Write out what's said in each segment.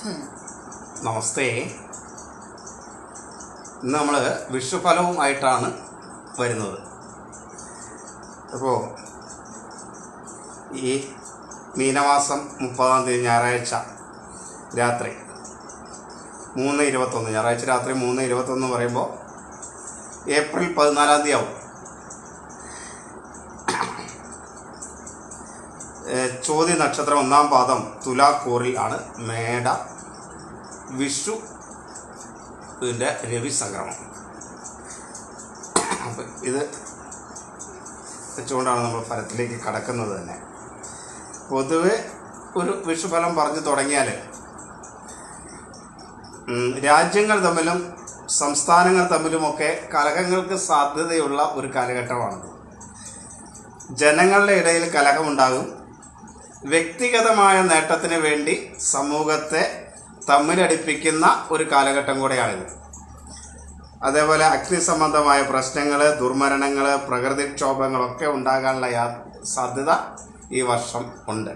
നമസ്തേ. ഇന്ന് നമ്മൾ വിഷുഫലവുമായിട്ടാണ് വരുന്നത്. അപ്പോൾ ഈ മീനമാസം മുപ്പതാം തീയതി ഞായറാഴ്ച രാത്രി മൂന്ന് ഇരുപത്തൊന്ന്. ഞായറാഴ്ച രാത്രി മൂന്ന് ഇരുപത്തൊന്ന് പറയുമ്പോൾ ഏപ്രിൽ പതിനാലാം തീയതി ആവും. ചോതി നക്ഷത്രം ഒന്നാം പാദം തുലാക്കൂറിൽ ആണ് മേട വിഷു ഇതിന്റെ രവി സംക്രമം അപ്പം ഇത് വെച്ചുകൊണ്ടാണ് നമ്മൾ ഫലത്തിലേക്ക് കടക്കുന്നത് തന്നെ. പൊതുവെ ഒരു വിഷുഫലം പറഞ്ഞു തുടങ്ങിയാൽ രാജ്യങ്ങൾ തമ്മിലും സംസ്ഥാനങ്ങൾ തമ്മിലുമൊക്കെ കലഹങ്ങൾക്ക് സാധ്യതയുള്ള ഒരു കാലഘട്ടമാണത്. ജനങ്ങളുടെ ഇടയിൽ കലഹമുണ്ടാകും വ്യക്തിഗതമായ നേട്ടത്തിന് വേണ്ടി സമൂഹത്തെ തമ്മിലടിപ്പിക്കുന്ന ഒരു കാലഘട്ടം കൂടെയാണിത്. അതേപോലെ അഗ്നി സംബന്ധമായ പ്രശ്നങ്ങൾ ദുർമരണങ്ങൾ പ്രകൃതിക്ഷോഭങ്ങളൊക്കെ ഉണ്ടാകാനുള്ള യാ സാധ്യത ഈ വർഷം ഉണ്ട്.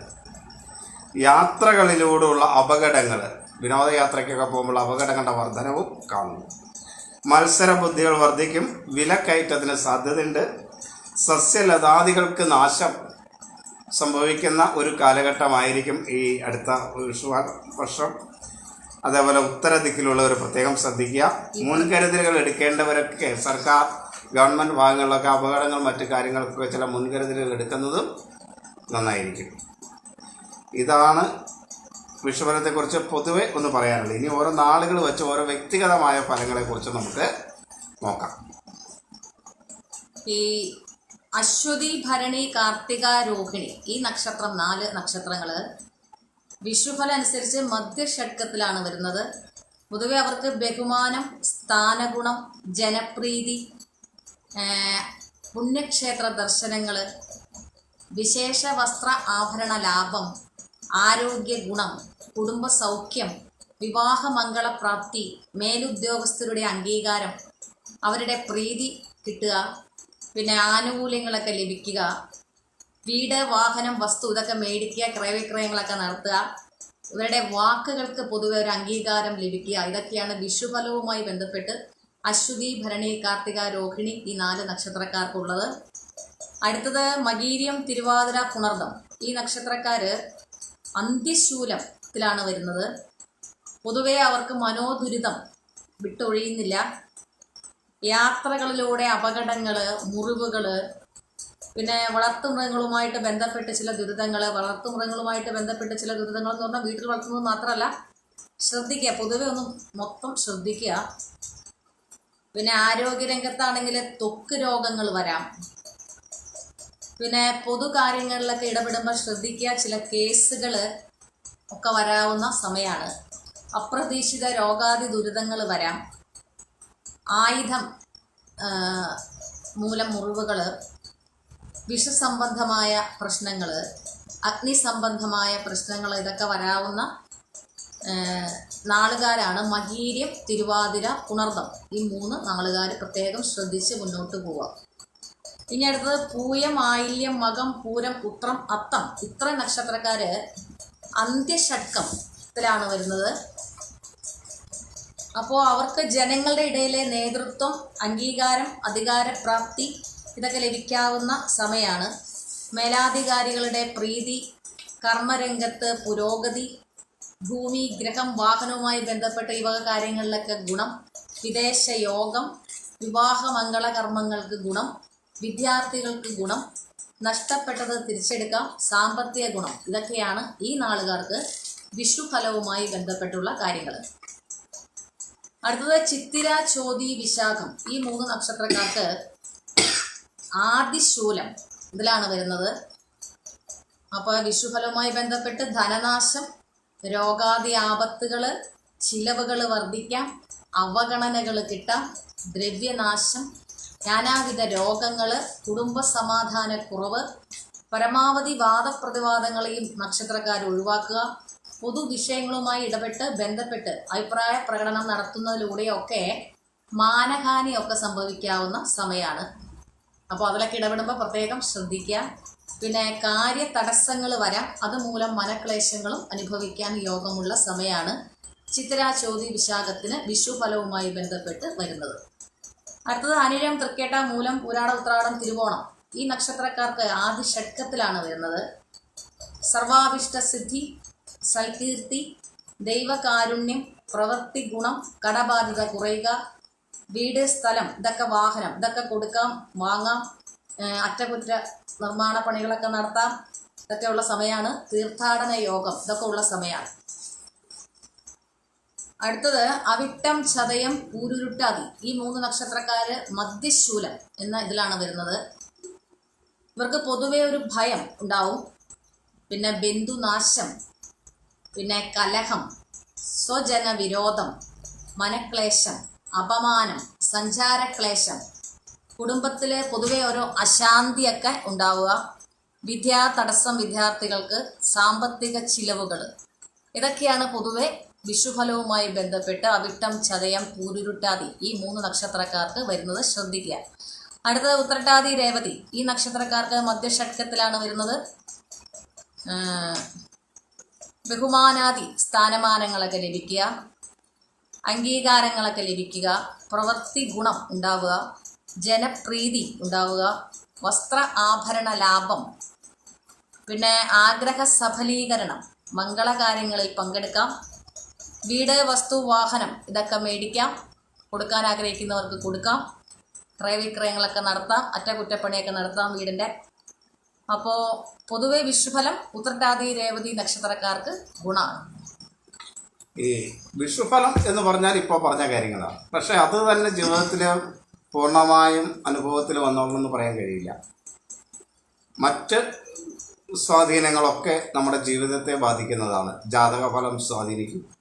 യാത്രകളിലൂടെയുള്ള അപകടങ്ങൾ വിനോദയാത്രയ്ക്കൊക്കെ പോകുമ്പോൾ അപകടങ്ങളുടെ വർധനവും കാണുന്നു. മത്സര ബുദ്ധികൾ വർദ്ധിക്കും വിലക്കയറ്റത്തിന് സാധ്യതയുണ്ട്. സസ്യലതാദികൾക്ക് നാശം സംഭവിക്കുന്ന ഒരു കാലഘട്ടമായിരിക്കും ഈ അടുത്ത വർഷം. അതേപോലെ ഉത്തര ദിക്കിലുള്ളവർ പ്രത്യേകം ശ്രദ്ധിക്കുക. മുൻകരുതലുകൾ എടുക്കേണ്ടവരൊക്കെ സർക്കാർ ഗവൺമെന്റ് ഭാഗങ്ങളിലൊക്കെ അപകടങ്ങൾ മറ്റു കാര്യങ്ങൾക്കൊക്കെ ചില മുൻകരുതലുകൾ എടുക്കുന്നതും നന്നായിരിക്കും. ഇതാണ് വിഷുഫലത്തെക്കുറിച്ച് പൊതുവെ ഒന്ന് പറയാനുള്ളത്. ഇനി ഓരോ നാളുകൾ വെച്ച് ഓരോ വ്യക്തിഗതമായ ഫലങ്ങളെക്കുറിച്ച് നമുക്ക് നോക്കാം. ഈ അശ്വതി ഭരണി കാർത്തിക രോഹിണി. ഈ നക്ഷത്രം നാല് നക്ഷത്രങ്ങൾ വിഷുഫലം അനുസരിച്ച് മധ്യഷഡ്കത്തിലാണ് വരുന്നത്. പൊതുവെ അവർക്ക് ബഹുമാനം സ്ഥാനഗുണം ജനപ്രീതി പുണ്യക്ഷേത്ര ദർശനങ്ങൾ വിശേഷ വസ്ത്ര ആഭരണ ലാഭം ആരോഗ്യ ഗുണം കുടുംബ സൗഖ്യം വിവാഹമംഗളപ്രാപ്തി മേലുദ്യോഗസ്ഥരുടെ അംഗീകാരം അവരുടെ പ്രീതി കിട്ടുക. പിന്നെ ആനുകൂല്യങ്ങളൊക്കെ ലഭിക്കുക. വീട് വാഹനം വസ്തു ഇതൊക്കെ മേടിക്കുക ക്രയവിക്രയങ്ങളൊക്കെ നടത്തുക. ഇവരുടെ വാക്കുകൾക്ക് പൊതുവെ ഒരു അംഗീകാരം ലഭിക്കുക. ഇതൊക്കെയാണ് വിഷുഫലവുമായി ബന്ധപ്പെട്ട് അശ്വതി ഭരണി കാർത്തിക രോഹിണി ഈ നാല് നക്ഷത്രക്കാർക്കുള്ളത്. അടുത്തത് മകീരിയം തിരുവാതിര പുണർദം. ഈ നക്ഷത്രക്കാര് അന്ത്യശൂലത്തിലാണ് വരുന്നത്. പൊതുവെ അവർക്ക് മനോദുരിതം വിട്ടൊഴിയുന്നില്ല. യാത്രകളിലൂടെ അപകടങ്ങൾ മുറിവുകൾ പിന്നെ വളർത്തുമൃഗങ്ങളുമായിട്ട് ബന്ധപ്പെട്ട് ചില ദുരിതങ്ങൾ വളർത്തുമൃഗങ്ങളുമായിട്ട് ബന്ധപ്പെട്ട് ചില ദുരിതങ്ങൾ എന്ന് പറഞ്ഞാൽ വീട്ടിൽ വളർത്തുന്നത് മാത്രമല്ല ശ്രദ്ധിക്കുക. പൊതുവെ ഒന്നും മൊത്തം ശ്രദ്ധിക്കുക. പിന്നെ ആരോഗ്യരംഗത്താണെങ്കിൽ തൊക്ക് രോഗങ്ങൾ വരാം. പിന്നെ പൊതു കാര്യങ്ങളിലൊക്കെ ഇടപെടുമ്പോൾ ശ്രദ്ധിക്കുക. ചില കേസുകൾ ഒക്കെ വരാവുന്ന സമയമാണ് അപ്രതീക്ഷിത രോഗാദി ദുരിതങ്ങൾ വരാം. ആയുധം മൂലം മുറിവുകൾ വിഷസംബന്ധമായ പ്രശ്നങ്ങൾ അഗ്നിസംബന്ധമായ പ്രശ്നങ്ങൾ ഇതൊക്കെ വരാവുന്ന നാളുകാരാണ് മകീര്യം തിരുവാതിര പുണർദം. ഈ മൂന്ന് നാളുകാർ പ്രത്യേകം ശ്രദ്ധിച്ച് മുന്നോട്ട് പോവാം. ഇനി അടുത്തത് പൂയം ആയില്യം മകം പൂരം ഉത്രം അത്തം. ഇത്ര നക്ഷത്രക്കാര് അന്ത്യഷഡ്കത്തിലാണ് വരുന്നത്. അപ്പോൾ അവർക്ക് ജനങ്ങളുടെ ഇടയിലെ നേതൃത്വം അംഗീകാരം അധികാരപ്രാപ്തി ഇതൊക്കെ ലഭിക്കാവുന്ന സമയമാണ് മേലാധികാരികളുടെ പ്രീതി കർമ്മരംഗത്ത് പുരോഗതി ഭൂമി ഗ്രഹം വാഹനവുമായി ബന്ധപ്പെട്ട ഈ വക കാര്യങ്ങളിലൊക്കെ ഗുണം വിദേശ യോഗം വിവാഹ മംഗളകർമ്മങ്ങൾക്ക് ഗുണം വിദ്യാർത്ഥികൾക്ക് ഗുണം നഷ്ടപ്പെട്ടത് തിരിച്ചെടുക്കാം സാമ്പത്തിക ഗുണം ഇതൊക്കെയാണ് ഈ നാളുകാർക്ക് വിഷുഫലവുമായി ബന്ധപ്പെട്ടുള്ള കാര്യങ്ങൾ അടുത്തത് ചിത്തിര ചോതി വിശാഖം. ഈ മൂന്ന് നക്ഷത്രക്കാർക്ക് ആദിശൂലം ഇതിലാണ് വരുന്നത്. അപ്പോൾ വിഷുഫലവുമായി ബന്ധപ്പെട്ട് ധനനാശം രോഗാദി ആപത്തുകൾ ചിലവുകൾ വർദ്ധിക്കാം അവഗണനകൾ കിട്ടാം ദ്രവ്യനാശം നാനാവിധ രോഗങ്ങൾ കുടുംബ സമാധാനക്കുറവ് പരമാവധി വാദപ്രതിവാദങ്ങളെയും നക്ഷത്രക്കാർ ഒഴിവാക്കുക. പൊതുവിഷയങ്ങളുമായി ഇടപെട്ട് ബന്ധപ്പെട്ട് അഭിപ്രായ പ്രകടനം നടത്തുന്നതിലൂടെയൊക്കെ മാനഹാനിയൊക്കെ സംഭവിക്കാവുന്ന സമയമാണ് അപ്പോൾ അതിലൊക്കെ ഇടപെടുമ്പോൾ പ്രത്യേകം ശ്രദ്ധിക്കുക. പിന്നെ കാര്യ തടസ്സങ്ങൾ വരാം. അതുമൂലം മനക്ലേശങ്ങളും അനുഭവിക്കാൻ യോഗമുള്ള സമയമാണ് ചിത്തിര ചോതി വിശാഖത്തിന് വിഷുഫലവുമായി ബന്ധപ്പെട്ട് വരുന്നത്. അടുത്തത് അനിഴം തൃക്കേട്ട മൂലം പുരാട ഉത്രാടം തിരുവോണം. ഈ നക്ഷത്രക്കാർക്ക് ആദ്യ ഷഡ്കത്തിലാണ് വരുന്നത്. സർവാഭിഷ്ട സിദ്ധി സൽകീർത്തി ദൈവകാരുണ്യം പ്രവൃത്തി ഗുണം കടബാധ്യത കുറയുക വീട് സ്ഥലം ഇതൊക്കെ വാഹനം ഇതൊക്കെ കൊടുക്കാം വാങ്ങാം അറ്റകുറ്റ നിർമ്മാണ പണികളൊക്കെ നടത്താം ഇതൊക്കെയുള്ള സമയമാണ്. തീർത്ഥാടന യോഗം ഇതൊക്കെ ഉള്ള സമയമാണ്. അടുത്തത് അവിട്ടം ചതയം പൂരുരുട്ടാതി ഈ മൂന്ന് നക്ഷത്രക്കാര് മധ്യശൂലം എന്ന ഇതിലാണ് വരുന്നത്. ഇവർക്ക് പൊതുവെ ഒരു ഭയം ഉണ്ടാവും. പിന്നെ ബന്ധുനാശം പിന്നെ കലഹം സ്വജന വിരോധം മനക്ലേശം അപമാനം സഞ്ചാരക്ലേശം. കുടുംബത്തിൽ പൊതുവെ ഒരു അശാന്തിയൊക്കെ ഉണ്ടാവുക. വിദ്യാ തടസ്സം വിദ്യാർത്ഥികൾക്ക് സാമ്പത്തിക ചിലവുകൾ. ഇതൊക്കെയാണ് പൊതുവെ വിഷുഫലവുമായി ബന്ധപ്പെട്ട് അവിട്ടം ചതയം പൂരുരുട്ടാതി ഈ മൂന്ന് നക്ഷത്രക്കാർക്ക് വരുന്നത് ശ്രദ്ധിക്കുക. അടുത്തത് ഉത്രട്ടാതി രേവതി. ഈ നക്ഷത്രക്കാർക്ക് മധ്യഷട്കത്തിലാണ് വരുന്നത്. ബഹുമാനാദി സ്ഥാനമാനങ്ങളൊക്കെ ലഭിക്കുക അംഗീകാരങ്ങളൊക്കെ ലഭിക്കുക പ്രവൃത്തി ഗുണം ഉണ്ടാവുക ജനപ്രീതി ഉണ്ടാവുക വസ്ത്ര ആഭരണ ലാഭം പിന്നെ ആഗ്രഹ സഫലീകരണം മംഗളകാര്യങ്ങളിൽ പങ്കെടുക്കാം വീട് വസ്തു വാഹനം ഇതൊക്കെ മേടിക്കാം കൊടുക്കാൻ ആഗ്രഹിക്കുന്നവർക്ക് കൊടുക്കാം ക്രയവിക്രയങ്ങളൊക്കെ നടത്താം അറ്റകുറ്റപ്പണിയൊക്കെ നടത്താം വീടിന്റെ. അപ്പോൾ പൊതുവെ വിഷുഫലം ഉത്രട്ടാതി രേവതി നക്ഷത്രക്കാർക്ക് ഗുണമാണ്. ഈ വിഷുഫലം എന്ന് പറഞ്ഞാൽ ഇപ്പോൾ പറഞ്ഞ കാര്യങ്ങളാണ്. പക്ഷെ അത് തന്നെ ജീവിതത്തിൽ പൂർണമായും അനുഭവത്തിൽ വന്നോളെന്ന് പറയാൻ കഴിയില്ല. മറ്റ് സ്വാധീനങ്ങളൊക്കെ നമ്മുടെ ജീവിതത്തെ ബാധിക്കുന്നതാണ്. ജാതകഫലം സ്വാധീനിക്കും.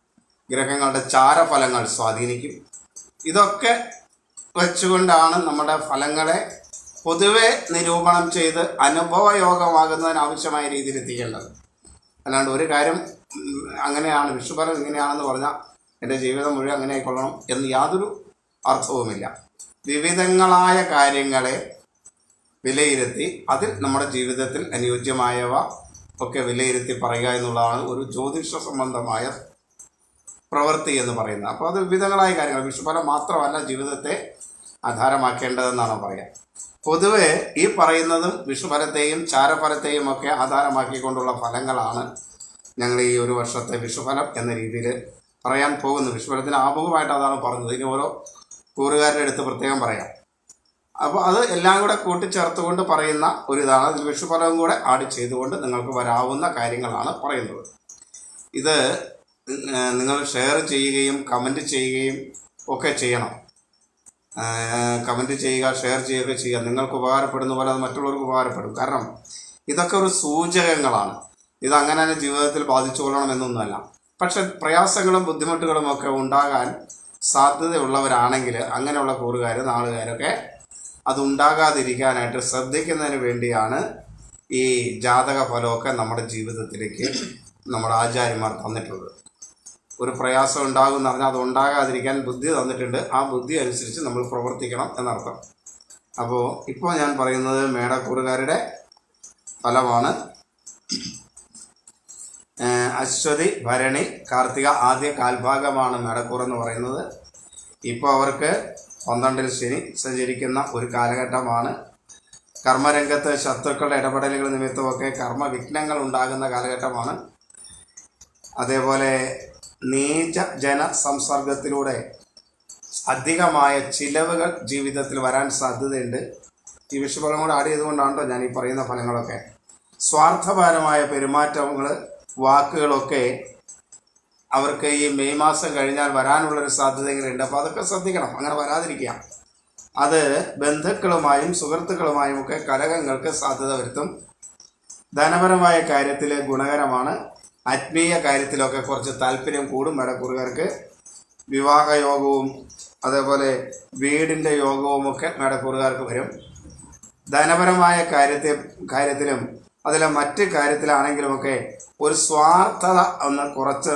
ഗ്രഹങ്ങളുടെ ചാരഫലങ്ങൾ സ്വാധീനിക്കും. ഇതൊക്കെ വെച്ചുകൊണ്ടാണ് നമ്മുടെ ഫലങ്ങളെ പൊതുവെ നിരൂപണം ചെയ്ത് അനുഭവയോഗമാകുന്നതിനാവശ്യമായ രീതിയിൽ എത്തിക്കേണ്ടത് അല്ലാണ്ട് ഒരു കാര്യം അങ്ങനെയാണ് വിഷുഫലം ഇങ്ങനെയാണെന്ന് പറഞ്ഞാൽ എന്റെ ജീവിതം മുഴുവൻ അങ്ങനെ ആയിക്കൊള്ളണം എന്ന് യാതൊരു അർത്ഥവുമില്ല. വിവിധങ്ങളായ കാര്യങ്ങളെ വിലയിരുത്തി അതിൽ നമ്മുടെ ജീവിതത്തിൽ അനുയോജ്യമായവ ഒക്കെ വിലയിരുത്തി പറയുക എന്നുള്ളതാണ് ഒരു ജ്യോതിഷ സംബന്ധമായ പ്രവൃത്തി എന്ന് പറയുന്നത്. അപ്പോൾ അത് വിവിധങ്ങളായ കാര്യങ്ങൾ. വിഷുഫലം മാത്രമല്ല ജീവിതത്തെ ആധാരമാക്കേണ്ടതെന്നാണ് പറയുക. പൊതുവെ ഈ പറയുന്നതും വിഷുഫലത്തെയും ചാരഫലത്തെയും ഒക്കെ ആധാരമാക്കിക്കൊണ്ടുള്ള ഫലങ്ങളാണ് ഞങ്ങൾ ഈ ഒരു വർഷത്തെ വിഷുഫലം എന്ന രീതിയിൽ പറയാൻ പോകുന്നു വിഷുഫലത്തിന് ആമുഖമായിട്ട് അതാണ് പറഞ്ഞത്. ഇനി ഓരോ കൂറുകാരുടെ അടുത്ത് പ്രത്യേകം പറയാം. അപ്പോൾ അത് എല്ലാം കൂടെ കൂട്ടിച്ചേർത്തുകൊണ്ട് പറയുന്ന ഒരു ഇതാണ്. അതിൽ വിഷുഫലവും കൂടെ ആഡ് ചെയ്തുകൊണ്ട് നിങ്ങൾക്ക് വരാവുന്ന കാര്യങ്ങളാണ് പറയുന്നത്. ഇത് നിങ്ങൾ ഷെയർ ചെയ്യുകയും കമന്റ് ചെയ്യുകയും ഒക്കെ ചെയ്യണം. കമന്റ് ചെയ്യുക ഷെയർ ചെയ്യുക ചെയ്യുക. നിങ്ങൾക്ക് ഉപകാരപ്പെടുന്ന പോലെ അത് മറ്റുള്ളവർക്ക് ഉപകാരപ്പെടും. കാരണം ഇതൊക്കെ ഒരു സൂചകങ്ങളാണ്. ഇത് അങ്ങനെ തന്നെ ജീവിതത്തിൽ ബാധിച്ചു കൊള്ളണമെന്നൊന്നുമല്ല പക്ഷെ പ്രയാസങ്ങളും ബുദ്ധിമുട്ടുകളും ഒക്കെ ഉണ്ടാകാൻ സാധ്യതയുള്ളവരാണെങ്കിൽ അങ്ങനെയുള്ള കൂറുകാർ നാളുകാരൊക്കെ അതുണ്ടാകാതിരിക്കാനായിട്ട് ശ്രദ്ധിക്കുന്നതിന് വേണ്ടിയാണ് ഈ ജാതക ഫലമൊക്കെ നമ്മുടെ ജീവിതത്തിലേക്ക് നമ്മുടെ ആചാര്യന്മാർ തന്നിട്ടുള്ളത്. ഒരു പ്രയാസം ഉണ്ടാകും എന്ന് പറഞ്ഞാൽ അത് ഉണ്ടാകാതിരിക്കാൻ ബുദ്ധി തന്നിട്ടുണ്ട്. ആ ബുദ്ധി അനുസരിച്ച് നമ്മൾ പ്രവർത്തിക്കണം എന്നർത്ഥം. അപ്പോൾ ഇപ്പോൾ ഞാൻ പറയുന്നത് മേടക്കൂറുകാരുടെ ഫലമാണ്. അശ്വതി ഭരണി കാർത്തിക ആദ്യ കാൽഭാഗമാണ് മേടക്കൂർ എന്ന് പറയുന്നത്. ഇപ്പോൾ അവർക്ക് പന്ത്രണ്ടിൽ ശനി സഞ്ചരിക്കുന്ന ഒരു കാലഘട്ടമാണ്. കർമ്മരംഗത്ത് ശത്രുക്കളുടെ ഇടപെടലുകൾ നിമിത്തമൊക്കെ കർമ്മവിഘ്നങ്ങൾ ഉണ്ടാകുന്ന കാലഘട്ടമാണ്. അതേപോലെ നീച ജന സംസർഗത്തിലൂടെ അധികമായ ചിലവുകൾ ജീവിതത്തിൽ വരാൻ സാധ്യതയുണ്ട്. ഈ വിഷുഫലം കൂടെ ആഡ് ചെയ്തുകൊണ്ടാണല്ലോ ഞാൻ ഈ പറയുന്ന ഫലങ്ങളൊക്കെ. സ്വാർത്ഥപരമായ പെരുമാറ്റങ്ങൾ വാക്കുകളൊക്കെ അവർക്ക് ഈ മെയ് മാസം കഴിഞ്ഞാൽ വരാനുള്ളൊരു സാധ്യതകളുണ്ട് അപ്പോൾ അതൊക്കെ ശ്രദ്ധിക്കണം. അങ്ങനെ വരാതിരിക്കുക. അത് ബന്ധുക്കളുമായും സുഹൃത്തുക്കളുമായും ഒക്കെ കലഹങ്ങൾക്ക് സാധ്യത വരുത്തും. ധനപരമായ കാര്യത്തിൽ ഗുണകരമാണ്. ആത്മീയ കാര്യത്തിലൊക്കെ കുറച്ച് താല്പര്യം കൂടും മേടക്കൂറുകാർക്ക് വിവാഹയോഗവും അതേപോലെ വീടിന്റെ യോഗവും ഒക്കെ മേടക്കൂറുകാർക്ക് വരും. ധനപരമായ കാര്യത്തെ കാര്യത്തിലും അതിലെ മറ്റ് കാര്യത്തിലാണെങ്കിലുമൊക്കെ ഒരു സ്വാർത്ഥത ഒന്ന് കുറച്ച്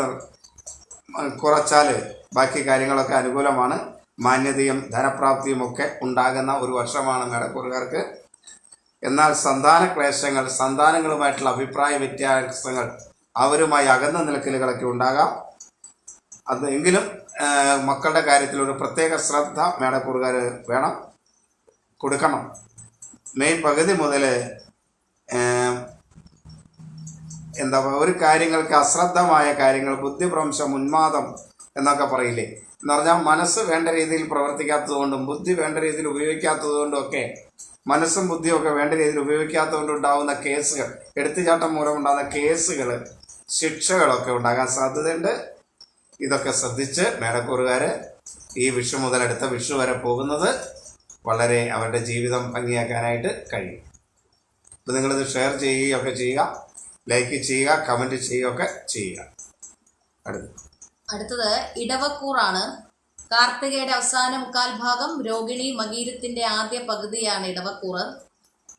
കുറച്ചാൽ ബാക്കി കാര്യങ്ങളൊക്കെ അനുകൂലമാണ്. മാന്യതയും ധനപ്രാപ്തിയും ഒക്കെ ഉണ്ടാകുന്ന ഒരു വർഷമാണ് മേടക്കൂറുകാർക്ക് എന്നാൽ സന്താന ക്ലേശങ്ങൾ സന്താനങ്ങളുമായിട്ടുള്ള അഭിപ്രായ വ്യത്യാസങ്ങൾ അവരുമായി അകന്ന നിലക്കലുകളൊക്കെ ഉണ്ടാകാം. അത് എങ്കിലും മക്കളുടെ കാര്യത്തിൽ ഒരു പ്രത്യേക ശ്രദ്ധ മേടക്കൂറുകാർ വേണം കൊടുക്കണം. മെയിൻ പകുതി മുതൽ എന്താ ഒരു കാര്യങ്ങൾക്ക് അശ്രദ്ധമായ കാര്യങ്ങൾ ബുദ്ധിഭ്രംശം ഉന്മാദം എന്നൊക്കെ പറയില്ലേ? എന്ന് പറഞ്ഞാൽ മനസ്സ് വേണ്ട രീതിയിൽ പ്രവർത്തിക്കാത്തതുകൊണ്ടും ബുദ്ധി വേണ്ട രീതിയിൽ ഉപയോഗിക്കാത്തതുകൊണ്ടും ഒക്കെ മനസ്സും ബുദ്ധിയും ഒക്കെ വേണ്ട രീതിയിൽ ഉപയോഗിക്കാത്തതുകൊണ്ട് ഉണ്ടാകുന്ന കേസുകൾ എടുത്തുചാട്ടം മൂലം ഉണ്ടാകുന്ന കേസുകൾ ശിക്ഷകളൊക്കെ ഉണ്ടാകാൻ സാധ്യതയുണ്ട്. ഇതൊക്കെ ശ്രദ്ധിച്ച് മേടക്കൂറുകാർ ഈ വിഷു മുതൽ അടുത്ത വിഷു വരെ പോകുന്നത് വളരെ അവരുടെ ജീവിതം ഭംഗിയാക്കാനായിട്ട് കഴിയും. അപ്പോൾ നിങ്ങളിത് ഷെയർ ചെയ്യുകയൊക്കെ ചെയ്യുക ലൈക്ക് ചെയ്യുക കമന്റ് ചെയ്യുകയൊക്കെ ചെയ്യുക. അടുത്ത് അടുത്തത് ഇടവക്കൂറാണ്. കാർത്തികയുടെ അവസാന മുക്കാൽ ഭാഗം രോഹിണി മകീരത്തിന്റെ ആദ്യ പകുതിയാണ് ഇടവക്കൂറ്.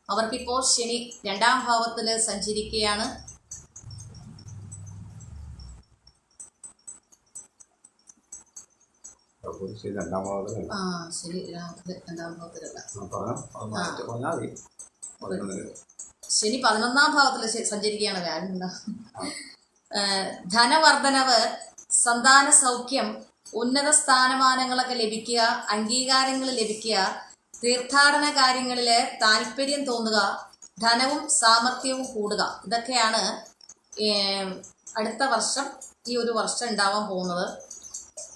അവർക്കിപ്പോൾ ശനി രണ്ടാം ഭാവത്തിൽ സഞ്ചരിക്കുകയാണ്. രണ്ടാം ആ ശനി രാത്രി രണ്ടാം പറഞ്ഞോ? അത് മാറ്റി പറഞ്ഞാൽ മതി. ശനി പതിനൊന്നാം ഭാവത്തിൽ സഞ്ചരിക്കുകയാണ് വ്യാഴം ധനവർദ്ധനവ് സന്താന സൗഖ്യം ഉന്നത സ്ഥാനമാനങ്ങളൊക്കെ ലഭിക്കുക അംഗീകാരങ്ങൾ ലഭിക്കുക തീർത്ഥാടന കാര്യങ്ങളിൽ താല്പര്യം തോന്നുക ധനവും സാമർഥ്യവും കൂടുക. ഇതൊക്കെയാണ് അടുത്ത വർഷം ഈ ഒരു വർഷം ഉണ്ടാവാൻ പോകുന്നത്.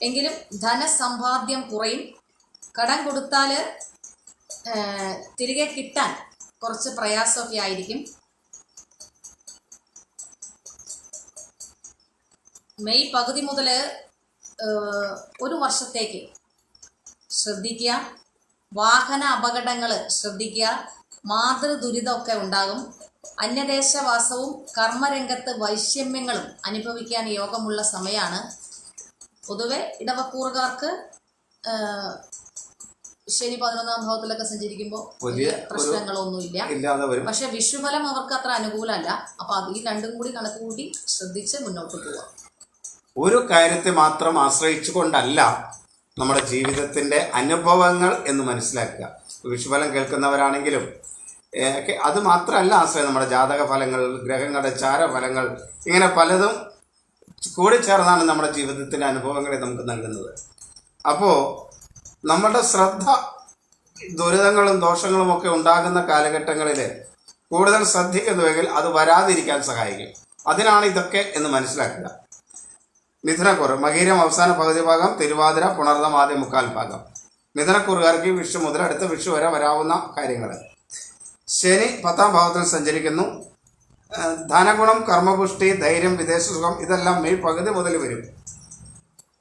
എങ്കിലും ധനസമ്പാദ്യം കുറയും. കടം കൊടുത്താൽ തിരികെ കിട്ടാൻ കുറച്ച് പ്രയാസമൊക്കെ ആയിരിക്കും. മെയ് പകുതി മുതൽ ഒരു വർഷത്തേക്ക് ശ്രദ്ധിക്കുക. വാഹന അപകടങ്ങൾ ശ്രദ്ധിക്കുക. മാതൃ ദുരിതമൊക്കെ ഉണ്ടാകും. അന്യദേശവാസവും കർമ്മരംഗത്ത് വൈഷമ്യങ്ങളും അനുഭവിക്കാൻ യോഗമുള്ള സമയമാണ് പൊതുവെ ഇടവക്കൂറുകാർക്ക് ശനി പതിനൊന്നാം ഭാവത്തിലൊക്കെ സഞ്ചരിക്കുമ്പോൾ വലിയ പ്രശ്നങ്ങളൊന്നുമില്ല. പക്ഷെ വിഷുഫലം അവർക്ക് അത്ര അനുകൂലമല്ല. അപ്പൊ അത് ഈ രണ്ടും കൂടി കണക്ക് കൂട്ടി ശ്രദ്ധിച്ച് മുന്നോട്ട് പോവാം ഒരു കാര്യത്തെ മാത്രം ആശ്രയിച്ചു കൊണ്ടല്ല നമ്മുടെ ജീവിതത്തിന്റെ അനുഭവങ്ങൾ എന്ന് മനസ്സിലാക്കുക. വിഷുഫലം കേൾക്കുന്നവരാണെങ്കിലും അത് മാത്രമല്ല ആശ്രയം. നമ്മുടെ ജാതക ഫലങ്ങൾ ഗ്രഹങ്ങളുടെ ചാരഫലങ്ങൾ ഇങ്ങനെ പലതും കൂടിച്ചേർന്നാണ് നമ്മുടെ ജീവിതത്തിന്റെ അനുഭവങ്ങളെ നമുക്ക് നൽകുന്നത്. അപ്പോൾ നമ്മുടെ ശ്രദ്ധ ദുരിതങ്ങളും ദോഷങ്ങളും ഒക്കെ ഉണ്ടാകുന്ന കാലഘട്ടങ്ങളിൽ കൂടുതൽ ശ്രദ്ധിക്കുന്നുവെങ്കിൽ അത് വരാതിരിക്കാൻ സഹായിക്കും. അതിനാണ് ഇതൊക്കെ എന്ന് മനസ്സിലാക്കുക. മിഥുനക്കുറ് മകീരം അവസാന പകുതി ഭാഗം തിരുവാതിര പുണർദം ആദ്യ മുക്കാൽ ഭാഗം. മിഥുനക്കുറുകാർക്ക് വിഷു മുതൽ അടുത്ത വിഷു വരെ വരാവുന്ന കാര്യങ്ങൾ ശനി പത്താം ഭാവത്തിൽ സഞ്ചരിക്കുന്നു. ധനഗുണം കർമ്മപുഷ്ടി ധൈര്യം വിദേശ സുഖം ഇതെല്ലാം മെയ് പകുതി മുതൽ വരും.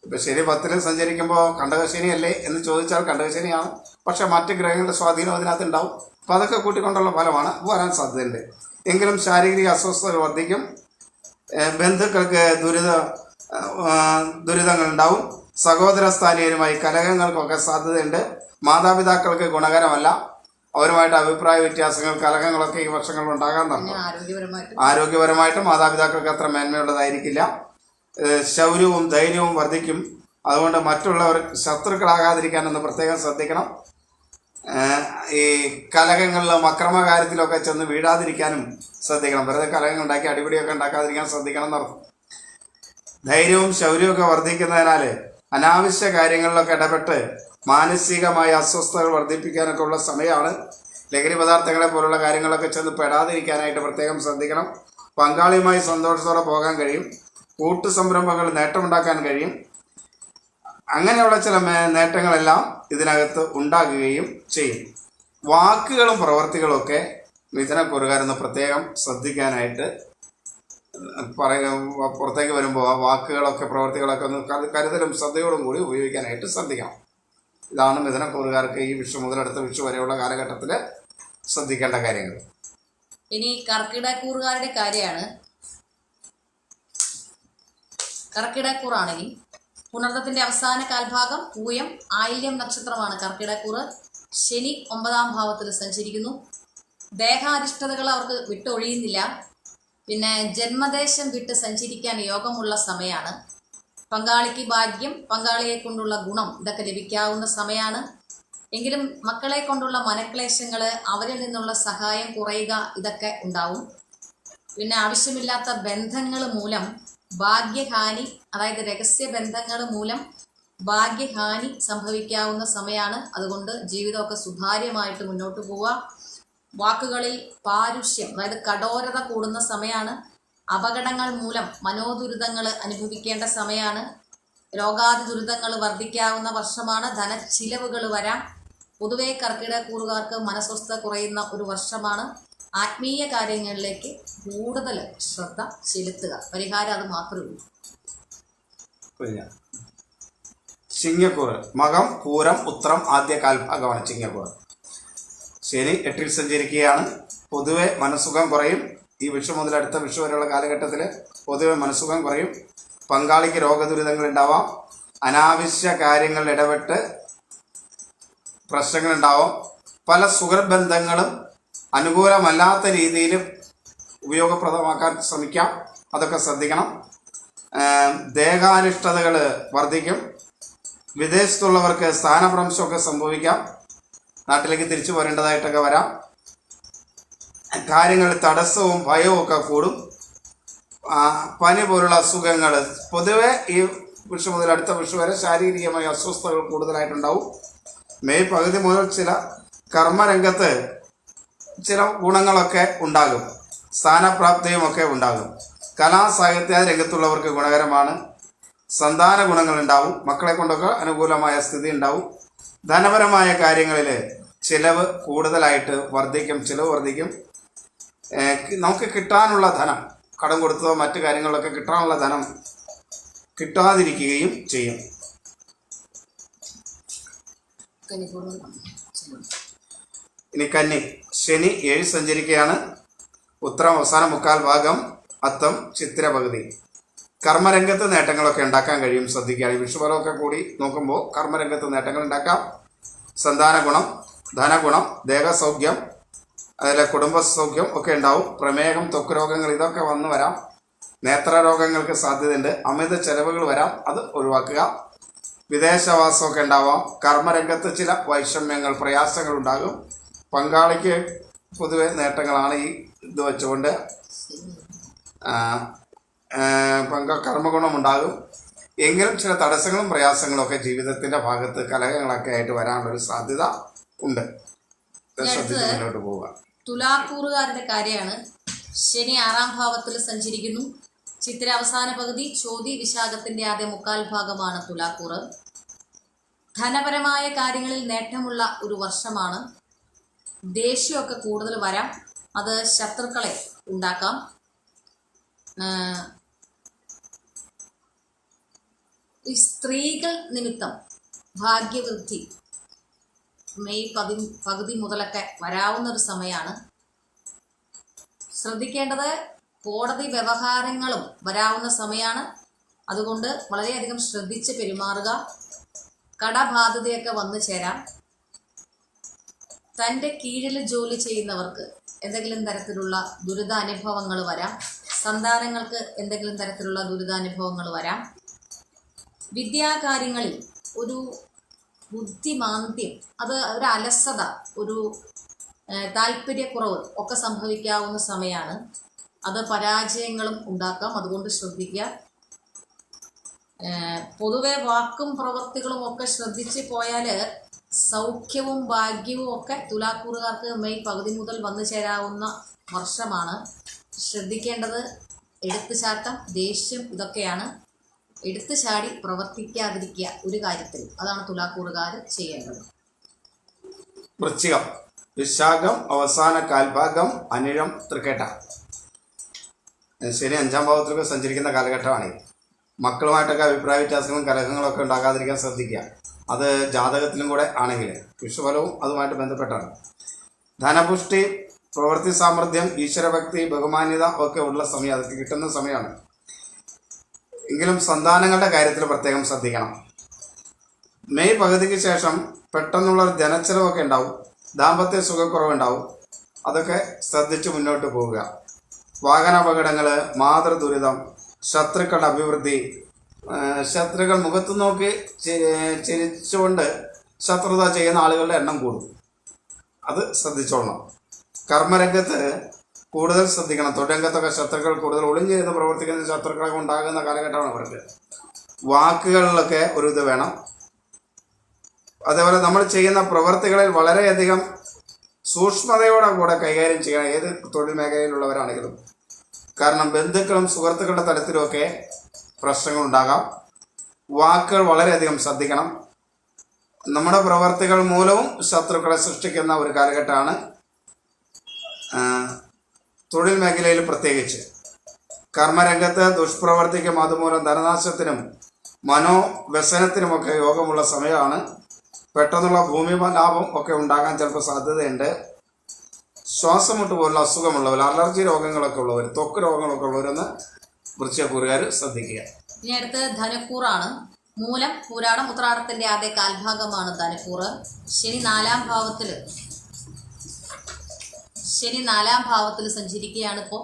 ഇപ്പം ശനി പത്തിൽ സഞ്ചരിക്കുമ്പോൾ കണ്ടകശനിയല്ലേ എന്ന് ചോദിച്ചാൽ കണ്ടകശനിയാണ്. പക്ഷേ മറ്റ് ഗ്രഹങ്ങളുടെ സ്വാധീനം അതിനകത്ത് ഉണ്ടാവും അപ്പോൾ അതൊക്കെ കൂട്ടിക്കൊണ്ടുള്ള ഫലമാണ് വരാൻ സാധ്യതയുണ്ട്. എങ്കിലും ശാരീരിക അസ്വസ്ഥത വർദ്ധിക്കും. ബന്ധുക്കൾക്ക് ദുരിത ദുരിതങ്ങളുണ്ടാവും സഹോദര സ്ഥാനീയരുമായി കലഹങ്ങൾക്കൊക്കെ സാധ്യതയുണ്ട്. മാതാപിതാക്കൾക്ക് ഗുണകരമല്ല. അവരുമായിട്ട് അഭിപ്രായ വ്യത്യാസങ്ങൾ കലഹങ്ങളൊക്കെ ഈ വർഷങ്ങളിൽ ഉണ്ടാകാൻ തുടങ്ങും. ആരോഗ്യപരമായിട്ട്. മാതാപിതാക്കൾക്ക് അത്ര മേന്മയുള്ളതായിരിക്കില്ല. ശൗര്യവും ധൈര്യവും വർദ്ധിക്കും. അതുകൊണ്ട് മറ്റുള്ളവർ ശത്രുക്കളാകാതിരിക്കാൻ ശത്രുക്കളാകാതിരിക്കാനൊന്ന് പ്രത്യേകം ശ്രദ്ധിക്കണം. ഈ കലഹങ്ങളിലും അക്രമകാര്യത്തിലൊക്കെ ചെന്ന് വീഴാതിരിക്കാനും ശ്രദ്ധിക്കണം. വെറുതെ കലഹങ്ങൾ ഉണ്ടാക്കി അടിപിടിയൊക്കെ ഉണ്ടാക്കാതിരിക്കാൻ ശ്രദ്ധിക്കണം എന്നർത്ഥം ധൈര്യവും ശൗര്യവും വർദ്ധിക്കുന്നതിനാൽ അനാവശ്യ കാര്യങ്ങളിലൊക്കെ ഇടപെട്ട് മാനസികമായ അസ്വസ്ഥതകൾ വർദ്ധിപ്പിക്കാനൊക്കെ ഉള്ള സമയമാണ്. ലഹരി പദാർത്ഥങ്ങളെ പോലുള്ള കാര്യങ്ങളൊക്കെ ചെന്ന് പെടാതിരിക്കാനായിട്ട് പ്രത്യേകം ശ്രദ്ധിക്കണം. പങ്കാളിയുമായി സന്തോഷത്തോടെ പോകാൻ കഴിയും. കൂട്ടു സംരംഭങ്ങൾ നേട്ടമുണ്ടാക്കാൻ കഴിയും. അങ്ങനെയുള്ള ചില നേട്ടങ്ങളെല്ലാം ഇതിനകത്ത് ഉണ്ടാകുകയും ചെയ്യും. വാക്കുകളും പ്രവർത്തികളും ഒക്കെ മിഥുനക്കുറുകാരെന്ന് പ്രത്യേകം ശ്രദ്ധിക്കാനായിട്ട് പറയുക പുറത്തേക്ക് വരുമ്പോൾ വാക്കുകളൊക്കെ പ്രവർത്തികളൊക്കെ ഒന്ന് കരുതലും ശ്രദ്ധയോടും കൂടി ഉപയോഗിക്കാനായിട്ട് ശ്രദ്ധിക്കണം. ഇതാണ് മിഥുനക്കൂറുകാർക്ക് ഈ വിഷു മുതൽ അടുത്ത വിഷു വരെയുള്ള കാലഘട്ടത്തിൽ ശ്രദ്ധിക്കേണ്ട കാര്യങ്ങൾ. ഇനി കർക്കിടക്കൂറുകാരുടെ കാര്യമാണ്. കർക്കിടക്കൂറാണെങ്കിൽ പുണർത്തത്തിന്റെ അവസാന കാൽഭാഗം പൂയം ആയില്യം നക്ഷത്രമാണ് കർക്കിടക്കൂറ് ശനി ഒമ്പതാം ഭാവത്തിൽ സഞ്ചരിക്കുന്നു. ദേഹാധിഷ്ഠതകൾ അവർക്ക് വിട്ടൊഴിയുന്നില്ല. പിന്നെ ജന്മദേശം വിട്ട് സഞ്ചരിക്കാൻ യോഗമുള്ള സമയമാണ്. പങ്കാളിക്ക് ഭാഗ്യം പങ്കാളിയെ കൊണ്ടുള്ള ഗുണം ഇതൊക്കെ ലഭിക്കാവുന്ന സമയമാണ് എങ്കിലും മക്കളെ കൊണ്ടുള്ള മനക്ലേശങ്ങൾ അവരിൽ നിന്നുള്ള സഹായം കുറയുക ഇതൊക്കെ ഉണ്ടാവും. പിന്നെ ആവശ്യമില്ലാത്ത ബന്ധങ്ങൾ മൂലം ഭാഗ്യഹാനി അതായത് രഹസ്യ ബന്ധങ്ങൾ മൂലം ഭാഗ്യഹാനി സംഭവിക്കാവുന്ന സമയമാണ് അതുകൊണ്ട് ജീവിതമൊക്കെ സുതാര്യമായിട്ട് മുന്നോട്ട് പോവുക. വാക്കുകളിൽ പാരുഷ്യം അതായത് കഠോരത കൂടുന്ന സമയമാണ് അപകടങ്ങൾ മൂലം മനോദുരിതങ്ങൾ അനുഭവിക്കേണ്ട സമയമാണ് രോഗാതി ദുരിതങ്ങൾ വർദ്ധിക്കാവുന്ന വർഷമാണ്. ധനച്ചിലവുകൾ വരാം. പൊതുവെ കർക്കിടക കൂറുകാർക്ക് മനസ്വസ്ഥ കുറയുന്ന ഒരു വർഷമാണ്. ആത്മീയ കാര്യങ്ങളിലേക്ക് കൂടുതൽ ശ്രദ്ധ ചെലുത്തുക. പരിഹാരം അത് മാത്രമേ ഉള്ളൂ. ചിങ്ങക്കൂറ്. മകം പൂരം ഉത്രം ആദ്യ കാൽഭാഗമാണ് ചിങ്ങക്കൂറ്. ശനി എട്ടിൽ സഞ്ചരിക്കുകയാണ്. പൊതുവെ മനസ്സുഖം കുറയും. ഈ വിഷു മുതൽ അടുത്ത വിഷു വരെയുള്ള കാലഘട്ടത്തിൽ പൊതുവെ മനസ്സുഖം കുറയും. പങ്കാളിക്ക് രോഗദുരിതങ്ങൾ ഉണ്ടാവാം. അനാവശ്യ കാര്യങ്ങളിൽ ഇടപെട്ട് പ്രശ്നങ്ങളുണ്ടാവും പല സുഹൃബന്ധങ്ങളും അനുകൂലമല്ലാത്ത രീതിയിൽ ഉപയോഗപ്രദമാക്കാൻ ശ്രമിക്കാം. അതൊക്കെ ശ്രദ്ധിക്കണം. ദേഹാനിഷ്ഠതകൾ വർദ്ധിക്കും. വിദേശത്തുള്ളവർക്ക് സ്ഥാനഭ്രംശമൊക്കെ സംഭവിക്കാം. നാട്ടിലേക്ക് തിരിച്ചു പോരേണ്ടതായിട്ടൊക്കെ വരാം. കാര്യങ്ങളിൽ തടസ്സവും ഭയവും ഒക്കെ കൂടും. പനി പോലുള്ള അസുഖങ്ങൾ. പൊതുവെ ഈ വിഷു മുതൽ അടുത്ത വിഷു വരെ ശാരീരികമായ അസ്വസ്ഥതകൾ കൂടുതലായിട്ടുണ്ടാവും. മെയ് പകുതി മുതൽ ചില കർമ്മരംഗത്ത് ചില ഗുണങ്ങളൊക്കെ ഉണ്ടാകും. സ്ഥാനപ്രാപ്തിയും ഒക്കെ ഉണ്ടാകും. കലാ സാഹിത്യ രംഗത്തുള്ളവർക്ക് ഗുണകരമാണ്. സന്താന ഗുണങ്ങൾ ഉണ്ടാവും. മക്കളെ കൊണ്ടൊക്കെ അനുകൂലമായ സ്ഥിതി ഉണ്ടാവും. ധനപരമായ കാര്യങ്ങളിൽ ചിലവ് കൂടുതലായിട്ട് വർദ്ധിക്കും ചിലവ് വർദ്ധിക്കും. നമുക്ക് കിട്ടാനുള്ള ധനം കടം കൊടുത്തതോ മറ്റു കാര്യങ്ങളിലൊക്കെ കിട്ടാനുള്ള ധനം കിട്ടാതിരിക്കുകയും ചെയ്യും. ഇനി കന്നി. ശനി ഏഴ് സഞ്ചരിക്കുകയാണ് ഉത്തരം അവസാന മുക്കാൽ ഭാഗം അത്തം ചിത്രപകുതി. കർമ്മരംഗത്ത് നേട്ടങ്ങളൊക്കെ ഉണ്ടാക്കാൻ കഴിയും ശ്രദ്ധിക്കുക വിഷുഫലമൊക്കെ കൂടി നോക്കുമ്പോൾ കർമ്മരംഗത്ത് നേട്ടങ്ങൾ ഉണ്ടാക്കാം. സന്താന ഗുണം ധനഗുണം ദേഹസൗഖ്യം അതിലെ കുടുംബസൗഖ്യം ഒക്കെ ഉണ്ടാവും. പ്രമേഹം ത്വക്ക് രോഗങ്ങൾ ഇതൊക്കെ വന്നു വരാം. നേത്ര രോഗങ്ങൾക്ക് സാധ്യതയുണ്ട്. അമിത ചെലവുകൾ വരാം. അത് ഒഴിവാക്കുക. വിദേശവാസമൊക്കെ ഉണ്ടാവാം. കർമ്മരംഗത്ത് ചില വൈഷമ്യങ്ങൾ പ്രയാസങ്ങൾ ഉണ്ടാകും. പങ്കാളിക്ക് പൊതുവെ നേട്ടങ്ങളാണ് ഈ ഇത് വെച്ചുകൊണ്ട് പങ്ക കർമ്മഗുണമുണ്ടാകും എങ്കിലും ചില തടസ്സങ്ങളും പ്രയാസങ്ങളും ഒക്കെ ജീവിതത്തിന്റെ ഭാഗത്ത് കലഹങ്ങളൊക്കെ ആയിട്ട് വരാനുള്ളൊരു സാധ്യത ഉണ്ട്. ശ്രദ്ധിച്ച് മുന്നോട്ട് പോവുക. തുലാക്കൂറുകാരുടെ കാര്യമാണ്. ശനി ആറാം ഭാവത്തിൽ സഞ്ചരിക്കുന്നു. ചിത്ര അവസാന പകുതി ചോതി വിശാഖത്തിന്റെ ആദ്യ മുക്കാൽ ഭാഗമാണ് തുലാക്കൂറ്. ധനപരമായ കാര്യങ്ങളിൽ നേട്ടമുള്ള ഒരു വർഷമാണ്. ദേഷ്യമൊക്കെ കൂടുതൽ വരാം. അത് ശത്രുക്കളെ ഉണ്ടാക്കാം. സ്ത്രീകൾ നിമിത്തം ഭാഗ്യവൃദ്ധി മെയ് പതി പകുതി മുതലൊക്കെ വരാവുന്ന ഒരു സമയമാണ് ശ്രദ്ധിക്കേണ്ടത് കോടതി വ്യവഹാരങ്ങളും വരാവുന്ന സമയമാണ് അതുകൊണ്ട് വളരെയധികം ശ്രദ്ധിച്ച് പെരുമാറുക. കടബാധ്യതയൊക്കെ വന്നു ചേരാം. തന്റെ കീഴിൽ ജോലി ചെയ്യുന്നവർക്ക് എന്തെങ്കിലും തരത്തിലുള്ള ദുരിതാനുഭവങ്ങൾ വരാം. സന്താനങ്ങൾക്ക് എന്തെങ്കിലും തരത്തിലുള്ള ദുരിതാനുഭവങ്ങൾ വരാം. വിദ്യാകാര്യങ്ങളിൽ ഒരു ബുദ്ധിമാന്ദ്യം അത് ഒരു അലസത ഒരു താല്പര്യക്കുറവ് ഒക്കെ സംഭവിക്കാവുന്ന സമയമാണ് അത് പരാജയങ്ങളും ഉണ്ടാക്കാം. അതുകൊണ്ട് ശ്രദ്ധിക്കുക. പൊതുവെ വാക്കും പ്രവൃത്തികളും ഒക്കെ ശ്രദ്ധിച്ച് പോയാൽ സൗഖ്യവും ഭാഗ്യവും ഒക്കെ തുലാക്കൂറുകാർക്ക് മെയ് പകുതി മുതൽ വന്നു ചേരാവുന്ന വർഷമാണ്. ശ്രദ്ധിക്കേണ്ടത് എടുത്തുചാട്ടം ദേഷ്യം ഇതൊക്കെയാണ്. എടുത്തു ചാടി പ്രവർത്തിക്കാതിരിക്കുക ഒരു കാര്യത്തിൽ. അതാണ് തുലാക്കൂറുകാർ ചെയ്യേണ്ടത്. വൃശ്ചികം. വിശാഖം അവസാന കാൽഭാഗം അനിഴം തൃക്കേട്ട. ശനി അഞ്ചാം ഭാവത്തിലൊക്കെ സഞ്ചരിക്കുന്ന കാലഘട്ടമാണ് മക്കളുമായിട്ടൊക്കെ അഭിപ്രായ വ്യത്യാസങ്ങളും കലഹങ്ങളൊക്കെ ഉണ്ടാകാതിരിക്കാൻ ശ്രദ്ധിക്കുക. അത് ജാതകത്തിലും കൂടെ ആണെങ്കിൽ വിഷുഫലവും അതുമായിട്ട് ബന്ധപ്പെട്ടാണ്. ധനപുഷ്ടി പ്രവൃത്തി സാമർഥ്യം ഈശ്വരഭക്തി ബഹുമാന്യത ഒക്കെ ഉള്ള സമയം അതൊക്കെ കിട്ടുന്ന സമയമാണ്. എങ്കിലും സന്താനങ്ങളുടെ കാര്യത്തിൽ പ്രത്യേകം ശ്രദ്ധിക്കണം. മെയ് പകുതിക്ക് ശേഷം പെട്ടെന്നുള്ള ഒരു ധനച്ചെലവൊക്കെ ഉണ്ടാവും. ദാമ്പത്യ സുഖക്കുറവുണ്ടാവും. അതൊക്കെ ശ്രദ്ധിച്ച് മുന്നോട്ട് പോവുക. വാഹനാപകടങ്ങൾ മാതൃദുരിതം ശത്രുക്കളുടെ അഭിവൃദ്ധി ശത്രുക്കൾ മുഖത്ത് നോക്കി ചിരിച്ചുകൊണ്ട് ശത്രുത ചെയ്യുന്ന ആളുകളുടെ എണ്ണം കൂടും. അത് ശ്രദ്ധിച്ചോളണം. കർമ്മരംഗത്ത് കൂടുതൽ ശ്രദ്ധിക്കണം. തൊഴിലംഗത്തൊക്കെ ശത്രുക്കൾ കൂടുതൽ ഒളിഞ്ഞിരുന്ന് പ്രവർത്തിക്കുന്ന ശത്രുക്കളൊക്കെ ഉണ്ടാകുന്ന കാലഘട്ടമാണ് അവർക്ക്. വാക്കുകളിലൊക്കെ ഒരു ഇത് വേണം. അതേപോലെ നമ്മൾ ചെയ്യുന്ന പ്രവർത്തികളിൽ വളരെയധികം സൂക്ഷ്മതയോടെ കൂടെ കൈകാര്യം ചെയ്യണം. ഏത് തൊഴിൽ മേഖലയിലുള്ളവരാണെങ്കിലും. കാരണം ബന്ധുക്കളും സുഹൃത്തുക്കളുടെ തലത്തിലുമൊക്കെ പ്രശ്നങ്ങൾ ഉണ്ടാകാം. വാക്കുകൾ വളരെയധികം ശ്രദ്ധിക്കണം. നമ്മുടെ പ്രവർത്തികൾ മൂലവും ശത്രുക്കളെ സൃഷ്ടിക്കുന്ന ഒരു കാലഘട്ടമാണ് തൊഴിൽ മേഖലയിൽ പ്രത്യേകിച്ച്. കർമ്മരംഗത്ത് ദുഷ്പ്രവർത്തിക്കും അതുമൂലം ധനനാശത്തിനും മനോവ്യസനത്തിനുമൊക്കെ യോഗമുള്ള സമയമാണ്. പെട്ടെന്നുള്ള ഭൂമി ലാഭം ഒക്കെ ഉണ്ടാകാൻ ചിലപ്പോൾ സാധ്യതയുണ്ട്. ശ്വാസമുട്ട് പോലുള്ള അസുഖമുള്ളവർ അലർജി രോഗങ്ങളൊക്കെ ഉള്ളവർ തൊക്ക് രോഗങ്ങളൊക്കെ ഉള്ളവരെന്ന് വൃശ്ചകൂറുകാർ ശ്രദ്ധിക്കുക. ഇനി അടുത്ത് ധനുക്കൂറാണ്. മൂലം പൂരാടം ഉത്രാടത്തിന്റെ ആദ്യ കാൽഭാഗമാണ് ധനുക്കൂറ്. ശനി നാലാം ഭാവത്തിൽ ശനി നാലാം ഭാവത്തിൽ സഞ്ചരിക്കുകയാണ് ഇപ്പോൾ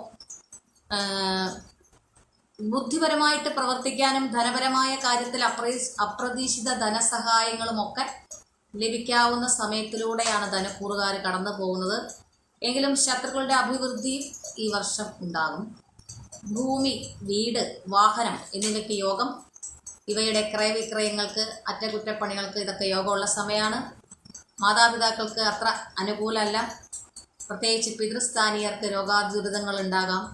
ബുദ്ധിപരമായിട്ട് പ്രവർത്തിക്കാനും ധനപരമായ കാര്യത്തിൽ അപ്രീ അപ്രതീക്ഷിത ധനസഹായങ്ങളുമൊക്കെ ലഭിക്കാവുന്ന സമയത്തിലൂടെയാണ് ധനക്കൂറുകാർ കടന്നു പോകുന്നത്. എങ്കിലും ശത്രുക്കളുടെ അഭിവൃദ്ധിയും ഈ വർഷം ഉണ്ടാകും. ഭൂമി വീട് വാഹനം എന്നിവയ്ക്ക് യോഗം. ഇവയുടെ ക്രയവിക്രയങ്ങൾക്ക് അറ്റകുറ്റപ്പണികൾക്ക് ഇതൊക്കെ യോഗമുള്ള സമയമാണ്. മാതാപിതാക്കൾക്ക് അത്ര അനുകൂലമല്ല. പ്രത്യേകിച്ച് പിതൃസ്ഥാനീയർക്ക് രോഗാദുരിതങ്ങൾ ഉണ്ടാകാം.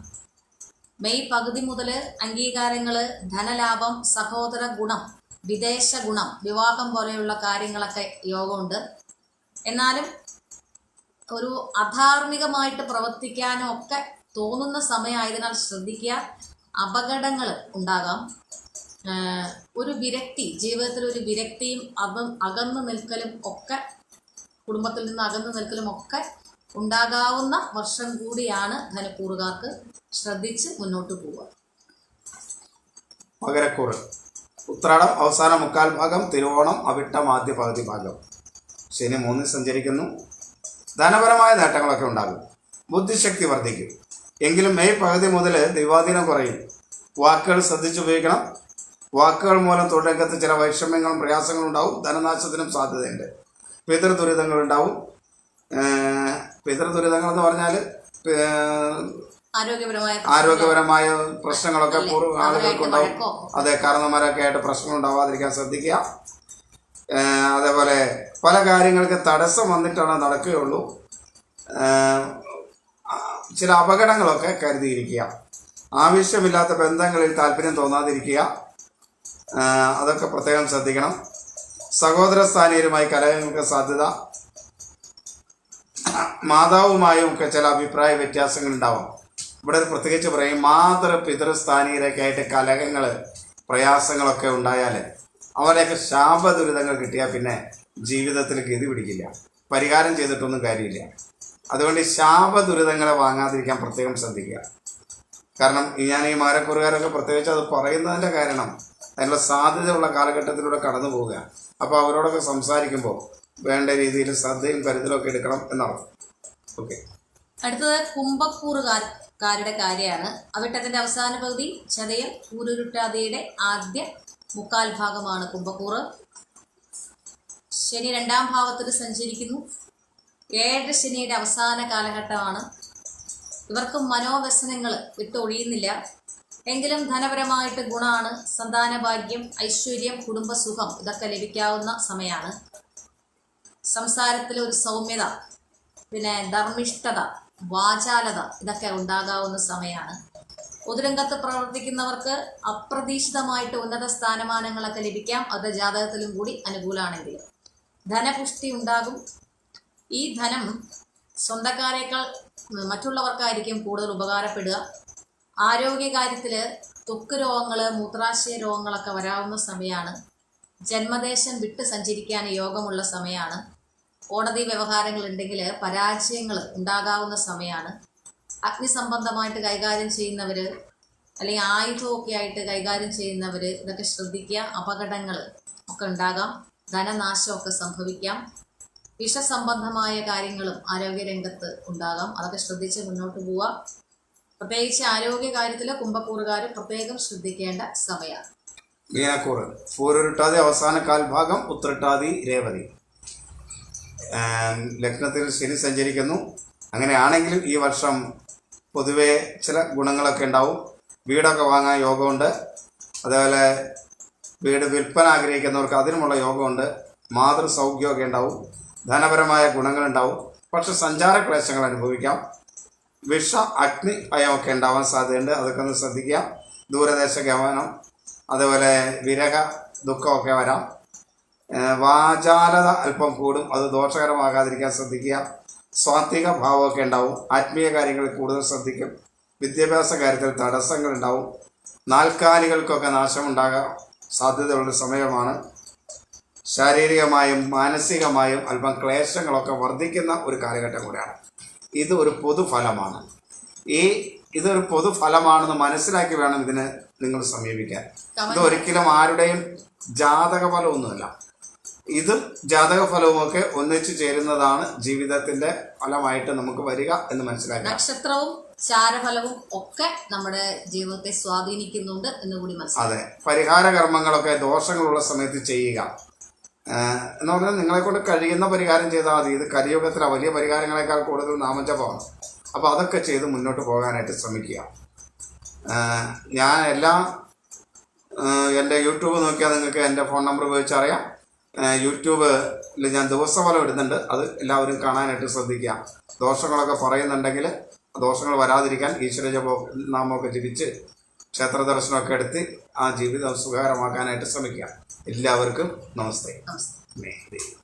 മെയ് പകുതി മുതൽ അംഗീകാരങ്ങൾ ധനലാഭം സഹോദര ഗുണം വിദേശ ഗുണം വിവാഹം പോലെയുള്ള കാര്യങ്ങളൊക്കെ യോഗമുണ്ട്. എന്നാലും ഒരു അധാർമികമായിട്ട് പ്രവർത്തിക്കാനും ഒക്കെ തോന്നുന്ന സമയമായതിനാൽ ശ്രദ്ധിക്കുക അപകടങ്ങൾ ഉണ്ടാകാം. ഒരു വിരക്തി ജീവിതത്തിൽ ഒരു വിരക്തിയും അക അകന്നു നിൽക്കലും ഒക്കെ കുടുംബത്തിൽ നിന്ന് അകന്നു നിൽക്കലും ഒക്കെ ഉണ്ടാകാവുന്ന വർഷം കൂടിയാണ് ധനക്കൂറുകാർക്ക് ശ്രദ്ധിച്ച് മുന്നോട്ട് പോവുക. മകരക്കൂറ്. ഉത്രാടം അവസാന മുക്കാൽ ഭാഗം തിരുവോണം അവിട്ടം ആദ്യ പകുതി ഭാഗം. ശനി മൂന്നിൽ സഞ്ചരിക്കുന്നു. ധനപരമായ നേട്ടങ്ങളൊക്കെ ഉണ്ടാകും. ബുദ്ധിശക്തി വർദ്ധിക്കും. എങ്കിലും മെയ് പകുതി മുതൽ ദൈവാധീനം കുറയും. വാക്കുകൾ ശ്രദ്ധിച്ചുപയോഗിക്കണം വാക്കുകൾ മൂലം തൊഴിലംഗത്ത് ചില വൈഷമ്യങ്ങളും പ്രയാസങ്ങളും ഉണ്ടാവും. ധനനാശത്തിനും സാധ്യതയുണ്ട്. പിതൃ ദുരിതങ്ങൾ പിതൃ ദുരിതങ്ങൾ എന്ന് പറഞ്ഞാൽ ആരോഗ്യപരമായ പ്രശ്നങ്ങളൊക്കെ ആളുകൾക്കുണ്ടാവും. അതെ കാരണന്മാരൊക്കെ ആയിട്ട് പ്രശ്നങ്ങൾ ഉണ്ടാവാതിരിക്കാൻ ശ്രദ്ധിക്കുക. അതേപോലെ പല കാര്യങ്ങൾക്ക് തടസ്സം വന്നിട്ടാണ് നടക്കുകയുള്ളൂ. ചില അപകടങ്ങളൊക്കെ കരുതിയിരിക്കുക. ആവശ്യമില്ലാത്ത ബന്ധങ്ങളിൽ താല്പര്യം തോന്നാതിരിക്കുക. അതൊക്കെ പ്രത്യേകം ശ്രദ്ധിക്കണം. സഹോദര സ്ഥാനീയരുമായി കലഹങ്ങൾക്ക് സാധ്യത. മാതാവുമായും ഒക്കെ ചില അഭിപ്രായ വ്യത്യാസങ്ങൾ ഉണ്ടാവാം ഇവിടെ പ്രത്യേകിച്ച് പറയും മാതൃ പിതൃസ്ഥാനീയരൊക്കെ ആയിട്ട് കലഹങ്ങൾ പ്രയാസങ്ങളൊക്കെ ഉണ്ടായാൽ അവരെയൊക്കെ ശാപദുരിതങ്ങൾ കിട്ടിയാൽ പിന്നെ ജീവിതത്തിൽ ഗതി പിടിക്കില്ല. പരിഹാരം ചെയ്തിട്ടൊന്നും കാര്യമില്ല. അതുകൊണ്ട് ഈ ശാപദുരിതങ്ങളെ വാങ്ങാതിരിക്കാൻ പ്രത്യേകം ശ്രദ്ധിക്കുക. കാരണം ഞാൻ ഈ മാരക്കുറുകാരൊക്കെ പ്രത്യേകിച്ച് അത് പറയുന്നതിന്റെ കാരണം അതിനുള്ള സാധ്യതയുള്ള കാലഘട്ടത്തിലൂടെ കടന്നു പോവുക അപ്പോൾ അവരോടൊക്കെ സംസാരിക്കുമ്പോൾ വേണ്ട രീതിയിൽ ശ്രദ്ധയും കരുതലൊക്കെ എടുക്കണം എന്നാണ്. ഓക്കെ അടുത്തത് കുംഭക്കൂറുകാരുടെ കാര്യമാണ്. അവിട്ടത്തിന്റെ അവസാന പകുതി ചതയം കൂരുരുട്ടാതിയുടെ ആദ്യ മുക്കാൽ ഭാഗമാണ് കുംഭക്കൂറ്. ശനി രണ്ടാം ഭാവത്തിൽ സഞ്ചരിക്കുന്നു. ഏഴര ശനിയുടെ അവസാന കാലഘട്ടമാണ്. ഇവർക്ക് മനോവ്യസനങ്ങൾ വിട്ടൊഴിയുന്നില്ല. എങ്കിലും ധനപരമായിട്ട് ഗുണമാണ് സന്താന ഭാഗ്യം ഐശ്വര്യം കുടുംബസുഖം ഇതൊക്കെ ലഭിക്കാവുന്ന സമയമാണ്. സംസാരത്തിൽ ഒരു സൗമ്യത പിന്നെ ധർമ്മിഷ്ഠത വാചാലത ഇതൊക്കെ ഉണ്ടാകാവുന്ന സമയമാണ് പൊതുരംഗത്ത് പ്രവർത്തിക്കുന്നവർക്ക് അപ്രതീക്ഷിതമായിട്ട് ഉന്നത സ്ഥാനമാനങ്ങളൊക്കെ ലഭിക്കാം. അത് ജാതകത്തിലും കൂടി അനുകൂലമാണെങ്കിൽ ധനപുഷ്ടി ഉണ്ടാകും. ഈ ധനം സ്വന്തക്കാരേക്കാൾ മറ്റുള്ളവർക്കായിരിക്കും കൂടുതൽ ഉപകാരപ്പെടുക. ആരോഗ്യകാര്യത്തിൽ ത്വക്ക് രോഗങ്ങൾ മൂത്രാശയ രോഗങ്ങളൊക്കെ വരാവുന്ന സമയമാണ് ജന്മദേശം വിട്ട് സഞ്ചരിക്കാൻ യോഗമുള്ള സമയമാണ് കോടതി വ്യവഹാരങ്ങൾ ഉണ്ടെങ്കിൽ പരാജയങ്ങൾ ഉണ്ടാകാവുന്ന സമയമാണ് അഗ്നിസംബന്ധമായിട്ട് കൈകാര്യം ചെയ്യുന്നവർ അല്ലെങ്കിൽ ആയുധമൊക്കെ ആയിട്ട് കൈകാര്യം ചെയ്യുന്നവർ ഇതൊക്കെ ശ്രദ്ധിക്കുക. അപകടങ്ങൾ ഒക്കെ ഉണ്ടാകാം. ധനനാശമൊക്കെ സംഭവിക്കാം. വിഷസംബന്ധമായ കാര്യങ്ങളും ആരോഗ്യരംഗത്ത് ഉണ്ടാകാം. അതൊക്കെ ശ്രദ്ധിച്ച് മുന്നോട്ട് പോവുക പ്രത്യേകിച്ച് ആരോഗ്യ കാര്യത്തിൽ കുംഭക്കൂറുകാർ പ്രത്യേകം ശ്രദ്ധിക്കേണ്ട സമയമാണ് മീനക്കൂറ്. പൂരുരുട്ടാതി അവസാന കാൽഭാഗം ഉത്രട്ടാതി രേവതി. ലഗ്നത്തിൽ ശനി സഞ്ചരിക്കുന്നു. അങ്ങനെയാണെങ്കിലും ഈ വർഷം പൊതുവെ ചില ഗുണങ്ങളൊക്കെ ഉണ്ടാവും. വീടൊക്കെ വാങ്ങാൻ യോഗമുണ്ട്. അതേപോലെ വീട് വിൽപ്പന ആഗ്രഹിക്കുന്നവർക്ക് അതിനുമുള്ള യോഗമുണ്ട്. മാതൃ സൗഖ്യമൊക്കെ ഉണ്ടാവും. ധനപരമായ ഗുണങ്ങളുണ്ടാവും പക്ഷെ സഞ്ചാര ക്ലേശങ്ങൾ അനുഭവിക്കാം. വിഷ അഗ്നി ഭയമൊക്കെ ഉണ്ടാവാൻ സാധ്യതയുണ്ട്. അതൊക്കെ ഒന്ന് ശ്രദ്ധിക്കുക. ദൂരദേശ ഗമനം. അതേപോലെ വിരക ദുഃഖമൊക്കെ വരാം. വാചാലത അല്പം കൂടും. അത് ദോഷകരമാകാതിരിക്കാൻ ശ്രദ്ധിക്കുക. സ്വാത്വിക ഭാവമൊക്കെ ഉണ്ടാവും. ആത്മീയ കാര്യങ്ങളിൽ കൂടുതൽ ശ്രദ്ധിക്കും. വിദ്യാഭ്യാസ കാര്യത്തിൽ തടസ്സങ്ങൾ ഉണ്ടാവും. നാൽക്കാലികൾക്കൊക്കെ നാശമുണ്ടാകാൻ സാധ്യതയുള്ള സമയമാണ്. ശാരീരികമായും മാനസികമായും അല്പം ക്ലേശങ്ങളൊക്കെ വർദ്ധിക്കുന്ന ഒരു കാലഘട്ടം കൂടിയാണ്. ഇത് ഒരു പൊതുഫലമാണ്. ഈ ഇതൊരു പൊതുഫലമാണെന്ന് മനസ്സിലാക്കി വേണം ഇതിനെ നിങ്ങൾ സമീപിക്കാൻ. ഇത് ഒരിക്കലും ആരുടെയും ജാതക ഫലമൊന്നുമല്ല ഇതും ജാതക ഫലവുമൊക്കെ ഒന്നിച്ചു ചേരുന്നതാണ് ജീവിതത്തിന്റെ ഫലമായിട്ട് നമുക്ക് വരിക എന്ന് മനസ്സിലാക്കുക. നക്ഷത്രവും ചാരഫലവും ഒക്കെ നമ്മുടെ ജീവിതത്തെ സ്വാധീനിക്കുന്നുണ്ട് എന്ന് കൂടി മനസ്സിലാക്കാം. അതെ. പരിഹാര കർമ്മങ്ങളൊക്കെ ദോഷങ്ങളുള്ള സമയത്ത് ചെയ്യുക. എന്ന് പറഞ്ഞാൽ നിങ്ങളെ കൊണ്ട് കഴിയുന്ന പരിഹാരം ചെയ്താൽ മതി. ഇത് കലിയുഗത്തിലെ. വലിയ പരിഹാരങ്ങളെക്കാൾ കൂടുതൽ നാമജപമാണ്. അപ്പോൾ അതൊക്കെ ചെയ്ത് മുന്നോട്ട് പോകാനായിട്ട് ശ്രമിക്കുക. ഞാൻ എല്ലാ എന്റെ യൂട്യൂബ് നോക്കിയാൽ നിങ്ങൾക്ക് എന്റെ ഫോൺ നമ്പർ ഉപയോഗിച്ച് അറിയാം ഏഹ് യൂട്യൂബിൽ ഞാൻ ദിവസഫലം ഇടുന്നുണ്ട്. അത് എല്ലാവരും കാണാനായിട്ട് ശ്രദ്ധിക്കുക. ദോഷങ്ങളൊക്കെ പറയുന്നുണ്ടെങ്കിൽ ദോഷങ്ങൾ വരാതിരിക്കാൻ ഈശ്വര ജപ നാമമൊക്കെ ജപിച്ച് ക്ഷേത്ര ദർശനമൊക്കെ എടുത്ത് ആ ജീവിതം സുഖകരമാക്കാനായിട്ട് ശ്രമിക്കുക. എല്ലാവർക്കും നമസ്തേ. ദേവി